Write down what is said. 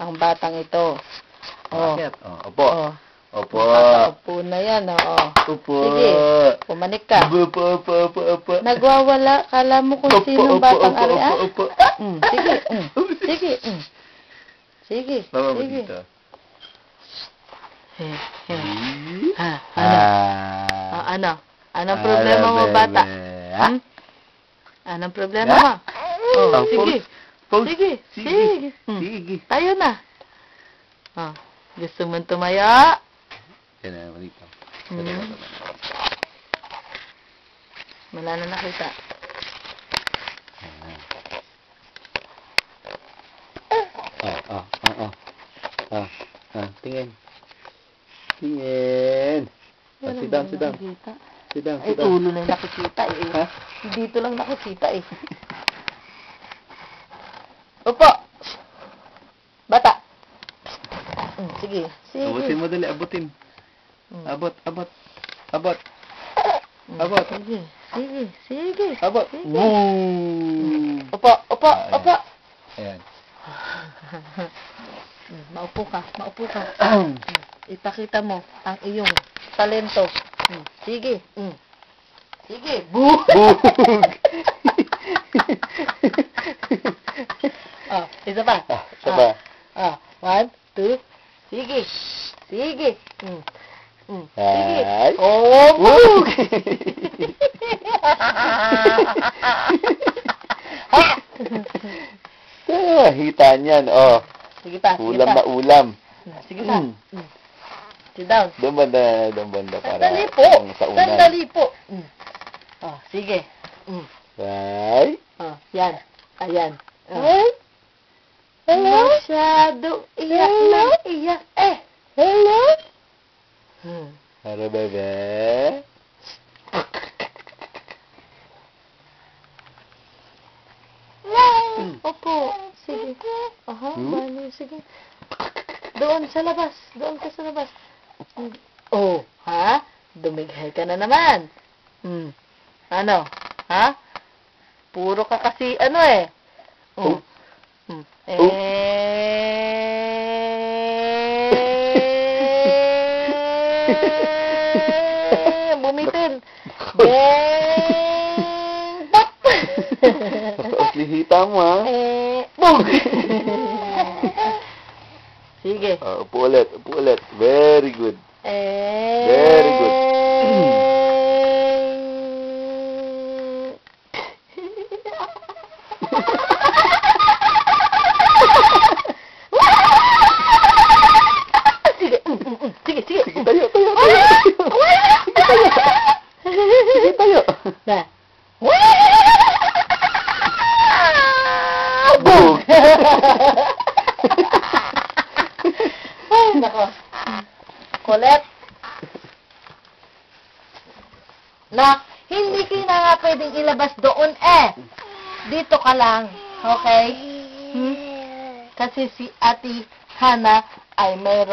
ang batang ito. Oh. Bakit? Oh, opo. Oh. Opo. Nakakaupo na yan, oh. Opo. Sige, pumanik ka. Opo, opo, opo, opo. Nagwawala, kala mo kung Opo, sinong opo, batang opo, ari, ah? opo, opo. Mm, sige, mm, sige, mm. Sige, mo sige. dito. Eh, eh. Ha, ano? Ah, ano? Anong problema mo, bata? Ha? Hmm? Anong problema mo? Oh, Ah, sige. Pose. Sige, Sige. sige. Hmm. Sige. Tayo na. Oh, gusto mo tumaya? Yan na, dito. Hmm. Wala na nakita. Ah, ah, ah, ah. Ah, ah, tingin. Tingin. Ah, sit down, sit down. Sit down, Ay, sit down. ulo na nakikita eh. Ha? Dito lang nakikita eh. Upo! Bata! Mm, sige, sige. Abutin mo dali, abutin. Mm, Abot, abot. Abot, mm, abot. Sige, sige, sige. abot. Sige. Woo! Upo, upo, Ah, ayan. upo. Ayan. Mm, Maupo ka, maupo ka. Ipakita mo ang iyong talento. Mm, Sige. Mm. Sige. Boo! Bug! isa pa. Ah, isa pa. Ah, one, two. Sige. Sige. Mm. Mm. Sige. Ay. Oh, Bug! Ah, hita niyan, oh. Sige pa, sige Ulam pa. na ulam. Mm, Sige pa. Mm. Mm. Sit down. Doon banda, doon banda para Sandali po. sa unan. Sandali po. Mm. Oh, sige. Mm. Ay. Oh, yan. Ayan. Oh. Ay. Masyado iyak Hello? na iyak eh. Hello? Hmm. Hello, bebe. Opo. Sige. Aha, Hmm? bali. Sige. Doon sa labas. Doon ka sa labas. Hmm. Oh, ha? Dumighay ka na naman. Hmm. Ano? Ha? Puro ka kasi ano eh. Oh. Hmm. Oh. Eh, bumitil. Beng! Pop! Tapos hita mo, ha? eh, bug! Sige. Ah, upo ulit, upo ulit. Very good. Eh, Very good. Sige, mm, mm, mm. sige, sige. Sige, tayo, tayo, tayo. Sige, tayo. Sige, tayo. Na. Ay, nako. Colette. Na, hindi ka nga pwedeng ilabas doon eh. Dito ka lang. Okay? Hmm? Kasi si Ate Hana ay mayroon